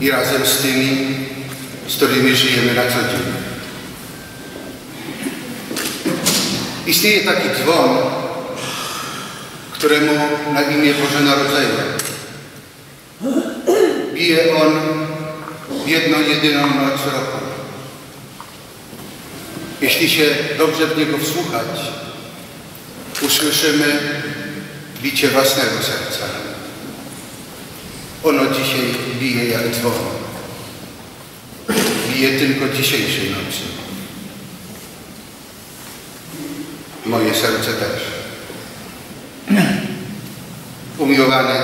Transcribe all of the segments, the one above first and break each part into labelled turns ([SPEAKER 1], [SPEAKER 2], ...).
[SPEAKER 1] i razem z tymi, z którymi żyjemy na co dzień. Istnieje taki dzwon, któremu na imię Boże Narodzenie. Bije on jedną, jedyną noc roku. Jeśli się dobrze w niego wsłuchać, usłyszymy bicie własnego serca. Ono dzisiaj bije jak dzwon. Bije tylko dzisiejszej nocy. Moje serce też. Umiłowany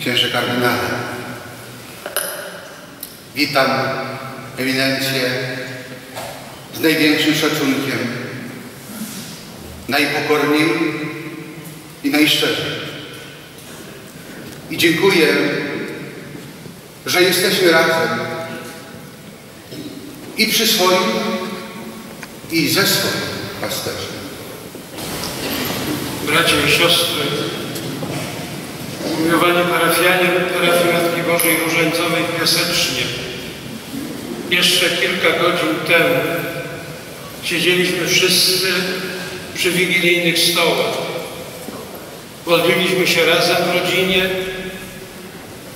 [SPEAKER 1] księże kardynale, witam eminencję z największym szacunkiem, najpokorniej i najszczerzej. I dziękuję, że jesteśmy razem i przy swoim, i ze swoim pasterzem.
[SPEAKER 2] Bracia i siostry, umiłowani parafianie parafii Matki Bożej Różańcowej w Piasecznie. Jeszcze kilka godzin temu siedzieliśmy wszyscy przy wigilijnych stołach. Modliliśmy się razem w rodzinie.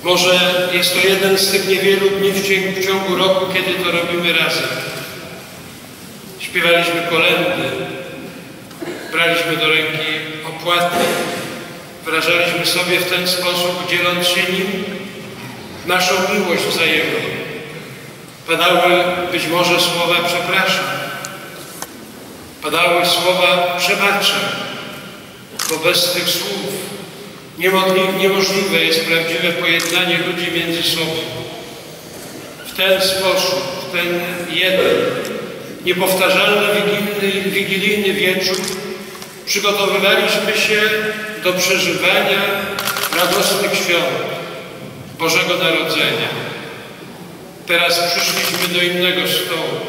[SPEAKER 2] Może jest to jeden z tych niewielu dni w ciągu, roku, kiedy to robimy razem. Śpiewaliśmy kolendy, braliśmy do ręki opłaty, wyrażaliśmy sobie w ten sposób, dzieląc się nim, naszą miłość wzajemną. Padały być może słowa przepraszam, padały słowa przebaczam, bo bez tych słów niemożliwe jest prawdziwe pojednanie ludzi między sobą. W ten sposób, w ten jeden, niepowtarzalny wigilijny, wigilijny wieczór przygotowywaliśmy się do przeżywania radosnych świąt Bożego Narodzenia. Teraz przyszliśmy do innego stołu.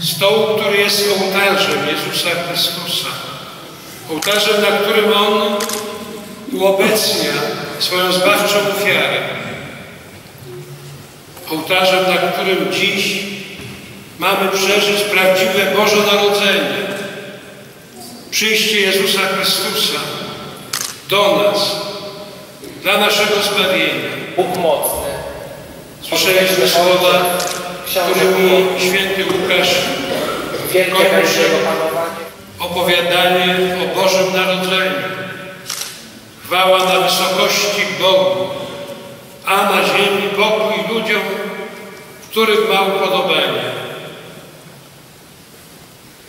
[SPEAKER 2] Stołu, który jest ołtarzem Jezusa Chrystusa. Ołtarzem, na którym On uobecnia swoją zbawczą ofiarę. Ołtarzem, na którym dziś mamy przeżyć prawdziwe Boże Narodzenie. Przyjście Jezusa Chrystusa do nas, dla naszego zbawienia.
[SPEAKER 3] Bóg mocny.
[SPEAKER 2] Słyszeliśmy słowa, którymi święty Łukasz kończy opowiadanie o Bożym Narodzeniu. Chwała na wysokości Bogu, a na ziemi pokój ludziom, w których ma upodobanie.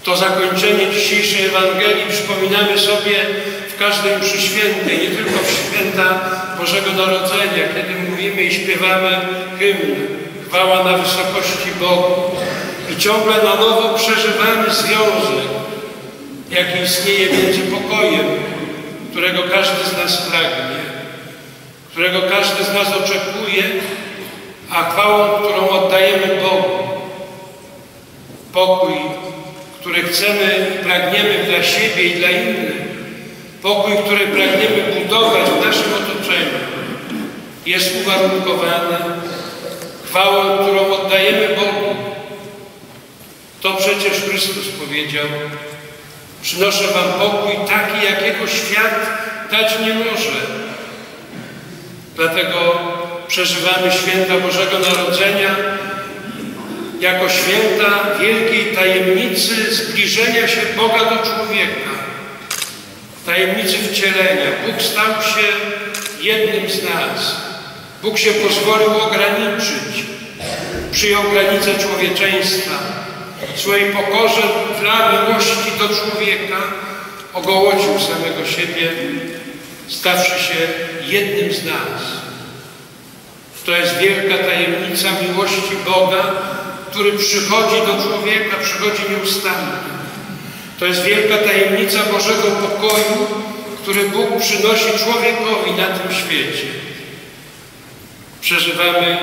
[SPEAKER 2] To zakończenie dzisiejszej Ewangelii przypominamy sobie w każdej mszy świętej, nie tylko w święta Bożego Narodzenia, kiedy mówimy i śpiewamy hymn Chwała na wysokości Bogu. I ciągle na nowo przeżywamy związek, jaki istnieje między pokojem, którego każdy z nas pragnie, którego każdy z nas oczekuje, a chwałą, którą oddajemy Bogu. Pokój, który chcemy i pragniemy dla siebie i dla innych. Pokój, który pragniemy budować w naszym otoczeniu, jest uwarunkowany chwałą, którą oddajemy Bogu. To przecież Chrystus powiedział, przynoszę wam pokój taki, jakiego świat dać nie może. Dlatego przeżywamy święta Bożego Narodzenia jako święta wielkiej tajemnicy zbliżenia się Boga do człowieka, tajemnicy wcielenia. Bóg stał się jednym z nas. Bóg się pozwolił ograniczyć. Przyjął granice człowieczeństwa. W swojej pokorze dla miłości do człowieka ogołocił samego siebie, stawszy się jednym z nas. To jest wielka tajemnica miłości Boga, który przychodzi do człowieka, przychodzi nieustannie. To jest wielka tajemnica Bożego pokoju, który Bóg przynosi człowiekowi na tym świecie. Przeżywamy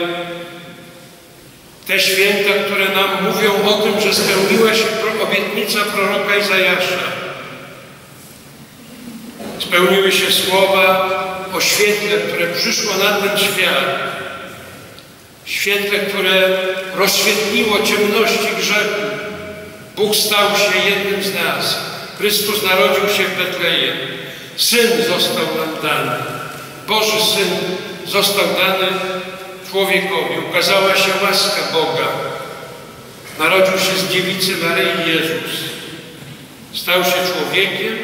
[SPEAKER 2] Te święta, które nam mówią o tym, że spełniła się obietnica proroka Izajasza. Spełniły się słowa o świetle, które przyszło na ten świat. Świetle, które rozświetliło ciemności grzechu. Bóg stał się jednym z nas. Chrystus narodził się w Betlejem. Syn został nam dany. Boży Syn został dany człowiekowi. Ukazała się łaska Boga. Narodził się z dziewicy Maryi Jezus. Stał się człowiekiem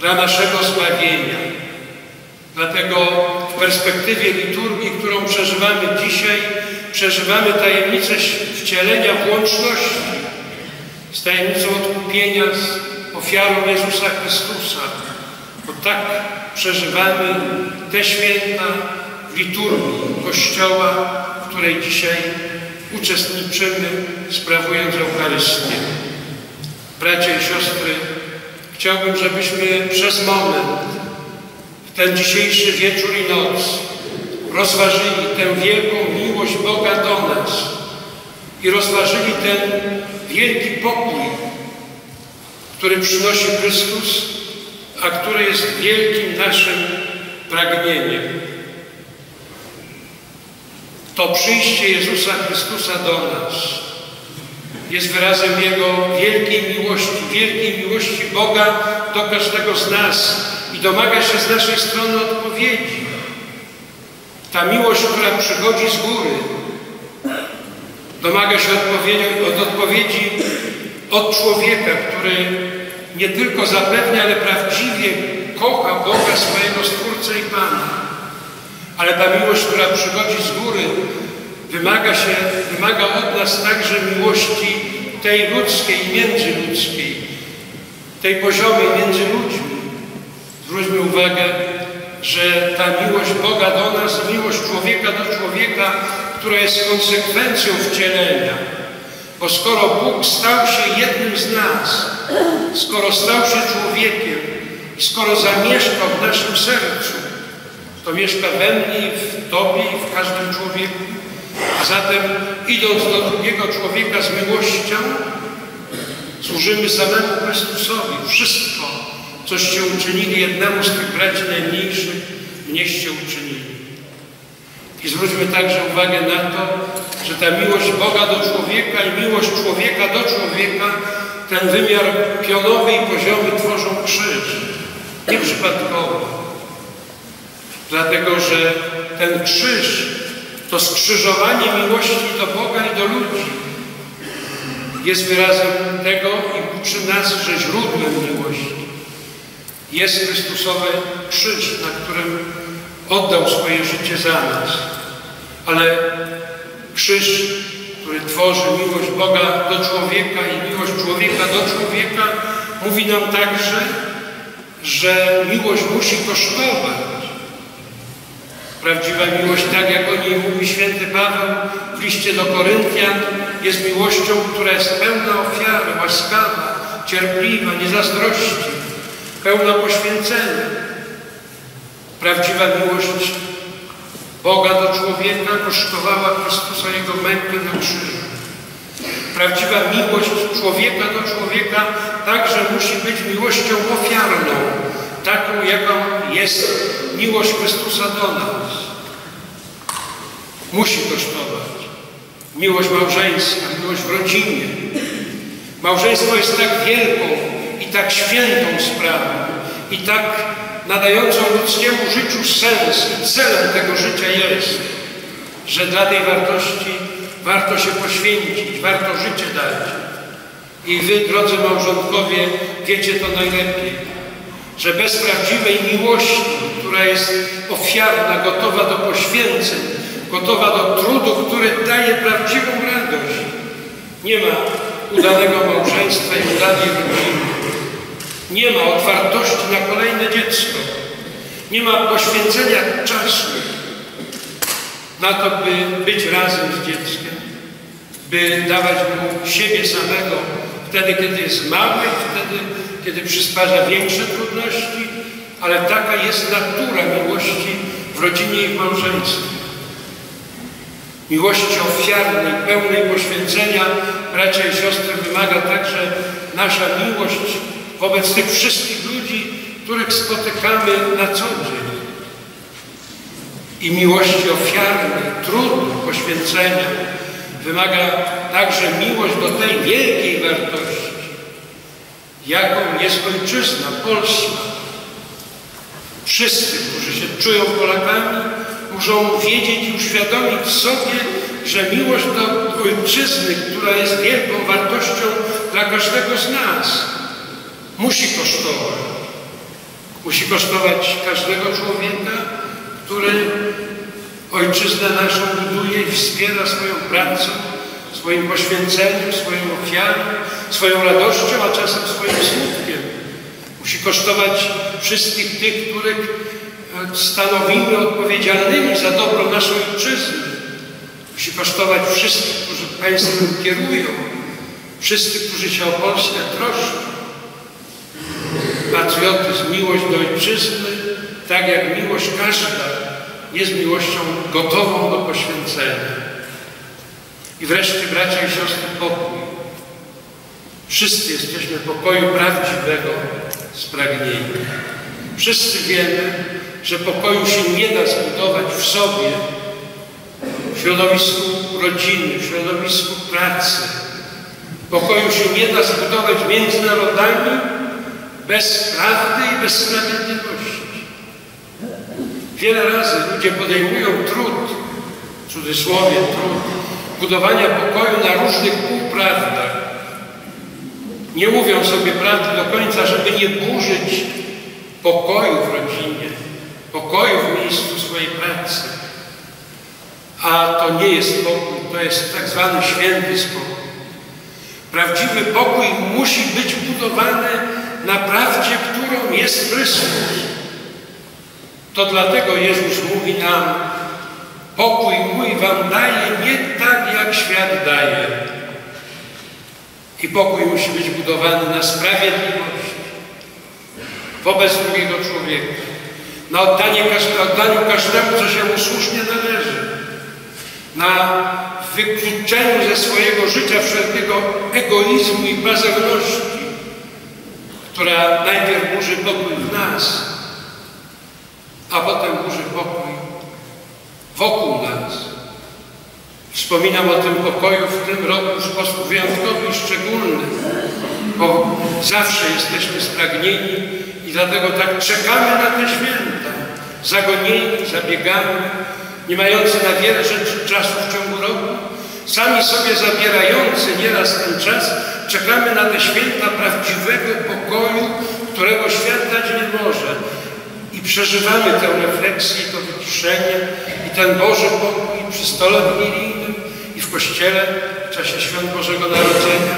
[SPEAKER 2] dla naszego zbawienia. Dlatego w perspektywie liturgii, którą przeżywamy dzisiaj, przeżywamy tajemnicę wcielenia w łączności z tajemnicą odkupienia, z ofiarą Jezusa Chrystusa. Bo tak przeżywamy te święta liturgii Kościoła, w której dzisiaj uczestniczymy, sprawując Eucharystię. Bracia i siostry, chciałbym, żebyśmy przez moment, w ten dzisiejszy wieczór i noc, rozważyli tę wielką miłość Boga do nas i rozważyli ten wielki pokój, który przynosi Chrystus, a który jest wielkim naszym pragnieniem. To przyjście Jezusa Chrystusa do nas jest wyrazem Jego wielkiej miłości, wielkiej miłości Boga do każdego z nas i domaga się z naszej strony odpowiedzi. Ta miłość, która przychodzi z góry, domaga się odpowiedzi, od odpowiedzi od człowieka, który nie tylko zapewnia, ale prawdziwie kocha Boga swojego Stwórcę i Pana. Ale ta miłość, która przychodzi z góry, wymaga, się, wymaga od nas także miłości tej ludzkiej, międzyludzkiej, tej poziomej między ludźmi. Zwróćmy uwagę, że ta miłość Boga do nas, miłość człowieka do człowieka, która jest konsekwencją wcielenia. Bo skoro Bóg stał się jednym z nas, skoro stał się człowiekiem i skoro zamieszkał w naszym sercu, to mieszka we mnie, w Tobie i w każdym człowieku. A zatem idąc do drugiego człowieka z miłością, służymy samemu Chrystusowi. Wszystko, coście uczynili jednemu z tych braci najmniejszych, mnieście uczynili. I zwróćmy także uwagę na to, że ta miłość Boga do człowieka i miłość człowieka do człowieka, ten wymiar pionowy i poziomy tworzą krzyż. Nieprzypadkowo. Dlatego, że ten krzyż to skrzyżowanie miłości do Boga i do ludzi jest wyrazem tego i uczy nas, że źródłem miłości jest Chrystusowy krzyż, na którym oddał swoje życie za nas. Ale krzyż, który tworzy miłość Boga do człowieka i miłość człowieka do człowieka, mówi nam także, że miłość musi kosztować. Prawdziwa miłość, tak jak o niej mówi święty Paweł w liście do Koryntian, jest miłością, która jest pełna ofiary, łaskawa, cierpliwa, nie zazdrości, pełna poświęcenia. Prawdziwa miłość Boga do człowieka kosztowała Chrystusa Jego mękę na krzyżu. Prawdziwa miłość człowieka do człowieka także musi być miłością ofiarną, taką jaką jest miłość Chrystusa do nas. Musi kosztować. Miłość małżeńska, miłość w rodzinie. Małżeństwo jest tak wielką i tak świętą sprawą i tak nadającą ludzkiemu życiu sens i celem tego życia jest, że dla tej wartości warto się poświęcić, warto życie dać. I wy, drodzy małżonkowie, wiecie to najlepiej że bez prawdziwej miłości, która jest ofiarna, gotowa do poświęceń, gotowa do trudu, który daje prawdziwą radość, nie ma udanego małżeństwa i udanej rodziny. Nie ma otwartości na kolejne dziecko. Nie ma poświęcenia czasu na to, by być razem z dzieckiem, by dawać mu siebie samego wtedy, kiedy jest mały i wtedy, kiedy przysparza większe trudności, ale taka jest natura miłości w rodzinie i w małżeństwie. Miłości ofiarnej, pełnej poświęcenia, bracia i siostry, wymaga także nasza miłość wobec tych wszystkich ludzi, których spotykamy na co dzień. I miłości ofiarnej, trudu, poświęcenia wymaga także miłość do tej wielkiej wartości, jaką jest ojczyzna, Polska. Wszyscy, którzy się czują Polakami, muszą wiedzieć i uświadomić sobie, że miłość do ojczyzny, która jest wielką wartością dla każdego z nas, musi kosztować. Musi kosztować każdego człowieka, który ojczyznę naszą buduje i wspiera swoją pracą, swoim poświęceniem, swoją ofiarą, swoją radością, a czasem swoim smutkiem. Musi kosztować wszystkich tych, których e, stanowimy odpowiedzialnymi za dobro naszej ojczyzny. Musi kosztować wszystkich, którzy państwem kierują, wszyscy, którzy się o Polskę troszczą. Patriotyzm, miłość do ojczyzny, tak jak miłość każda, jest miłością gotową do poświęcenia. I wreszcie, bracia i siostry, pokój. Wszyscy jesteśmy pokoju prawdziwego spragnieni. Wszyscy wiemy, że pokoju się nie da zbudować w sobie, w środowisku rodziny, w środowisku pracy. Pokoju się nie da zbudować między narodami bez prawdy i bez sprawiedliwości. Wiele razy ludzie podejmują trud, w cudzysłowie trud, budowania pokoju na różnych półprawdach. Nie mówią sobie prawdy do końca, żeby nie burzyć pokoju w rodzinie, pokoju w miejscu swojej pracy. A to nie jest pokój, to jest tak zwany święty spokój. Prawdziwy pokój musi być budowany na prawdzie, którą jest Chrystus. To dlatego Jezus mówi nam, pokój mój wam daje nie tak, jak świat daje. I pokój musi być budowany na sprawiedliwości wobec drugiego człowieka, na oddanie, oddaniu każdemu, co się mu słusznie należy, na wykluczeniu ze swojego życia wszelkiego egoizmu i pazerności, która najpierw burzy pokój w nas, a potem burzy pokój wokół nas. Wspominam o tym pokoju w tym roku w sposób wyjątkowy i szczególny, bo zawsze jesteśmy spragnieni i dlatego tak czekamy na te święta, zagonieni, zabiegamy, nie mający na wiele rzeczy czasu w ciągu roku, sami sobie zabierający nieraz ten czas, czekamy na te święta prawdziwego pokoju, którego świat dać nie może. I przeżywamy tę refleksję, to wyciszenie i ten Boży pokój przy stole wigilijnym i w Kościele w czasie Świąt Bożego Narodzenia.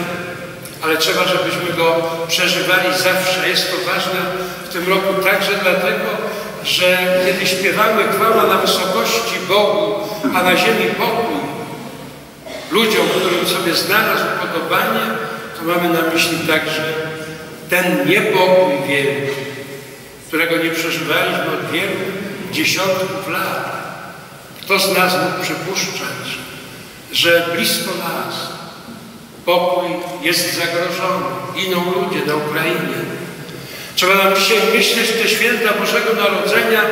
[SPEAKER 2] Ale trzeba, żebyśmy go przeżywali zawsze. Jest to ważne w tym roku także dlatego, że kiedy śpiewamy chwała na wysokości Bogu, a na ziemi pokój, ludziom, którym sobie znalazł podobanie, to mamy na myśli także ten niepokój wielki, którego nie przeżywaliśmy od wielu dziesiątków lat. Kto z nas mógł przypuszczać, że blisko nas pokój jest zagrożony, giną ludzie na Ukrainie. Trzeba nam dzisiaj myśleć te święta Bożego Narodzenia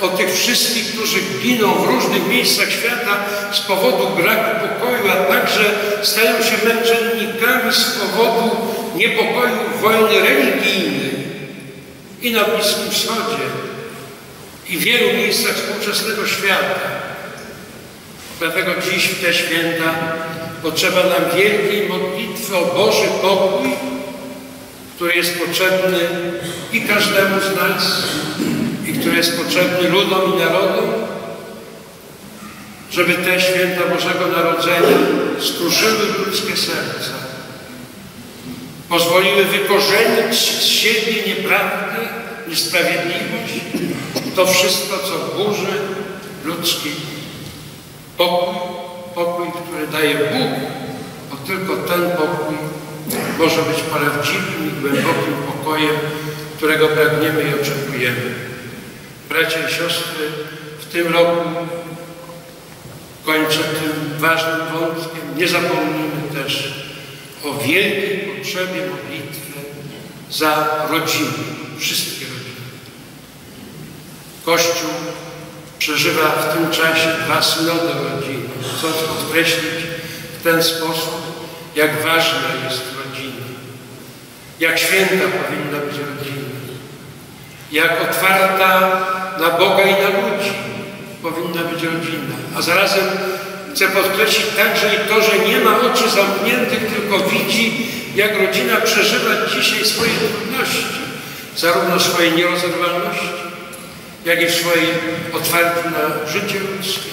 [SPEAKER 2] o tych wszystkich, którzy giną w różnych miejscach świata z powodu braku pokoju, a także stają się męczennikami z powodu niepokoju wojny religijnej i na Bliskim Wschodzie i w wielu miejscach współczesnego świata. Dlatego dziś w te święta potrzeba nam wielkiej modlitwy o Boży pokój, który jest potrzebny i każdemu z nas, i który jest potrzebny ludom i narodom, żeby te święta Bożego Narodzenia skruszyły ludzkie serca, pozwoliły wykorzenić z siebie nieprawdę, niesprawiedliwość, to wszystko, co burzy ludzki pokój, pokój, który daje Bóg, bo tylko ten pokój może być prawdziwym i głębokim pokojem, którego pragniemy i oczekujemy. Bracia i siostry, w tym roku kończę tym ważnym wątkiem. Nie zapomnijmy też o wielkiej potrzebie modlitwy za rodziny, wszystkie rodziny. Kościół przeżywa w tym czasie dwa synody rodziny. Chcę podkreślić w ten sposób, jak ważna jest rodzina, jak święta powinna być rodzina, jak otwarta na Boga i na ludzi powinna być rodzina. A zarazem chcę podkreślić także i to, że nie ma oczu zamkniętych, tylko widzi, jak rodzina przeżywa dzisiaj swoje trudności, zarówno swojej nierozerwalności, jak i w swoim otwarciu na życie ludzkie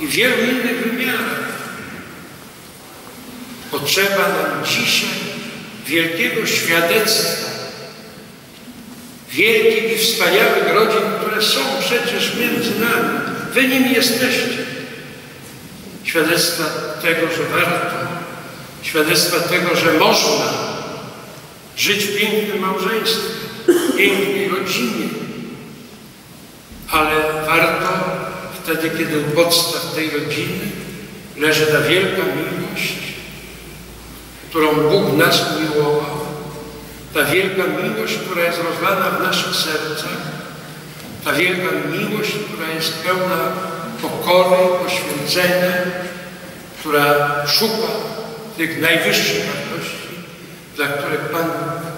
[SPEAKER 2] i wielu innych wymiarach. Potrzeba nam dzisiaj wielkiego świadectwa, wielkich i wspaniałych rodzin, które są przecież między nami. Wy nimi jesteście. Świadectwa tego, że warto, świadectwa tego, że można żyć w pięknym małżeństwie, pięknej rodzinie, ale warto wtedy, kiedy u podstaw tej rodziny leży ta wielka miłość, którą Bóg nas umiłował, ta wielka miłość, która jest rozlana w naszych sercach, ta wielka miłość, która jest pełna pokory, poświęcenia, która szuka tych najwyższych wartości, dla których Pan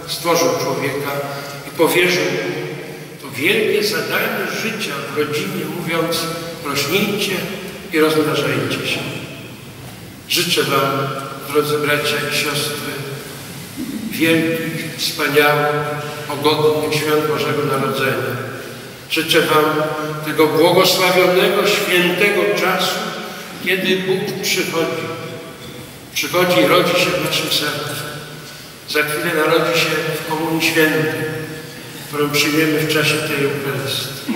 [SPEAKER 2] stworzył człowieka i powierzył mu to wielkie zadanie życia w rodzinie, mówiąc rośnijcie i rozmnażajcie się. Życzę Wam, drodzy bracia i siostry, wielkich, wspaniałych, pogodnych świąt Bożego Narodzenia. Życzę Wam tego błogosławionego, świętego czasu, kiedy Bóg przychodzi. Przychodzi i rodzi się w naszym sercu. Za chwilę narodzi się w Komunii Świętej, którą przyjmiemy w czasie tej Eucharystii.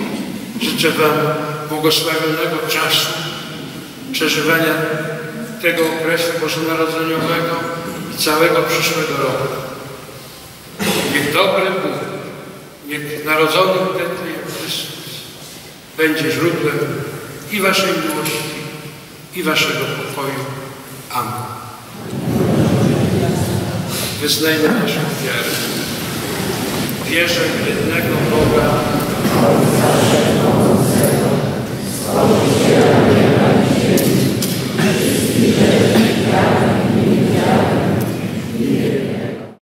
[SPEAKER 2] Życzę Wam błogosławionego czasu przeżywania tego okresu bożonarodzeniowego i całego przyszłego roku. Niech dobry Bóg, niech narodzony w Betlejem Chrystus będzie źródłem i Waszej miłości, i Waszego pokoju. Amen. Wyznajmy naszą wiarę. Wierzę w jednego Boga,
[SPEAKER 4] Stworzyciela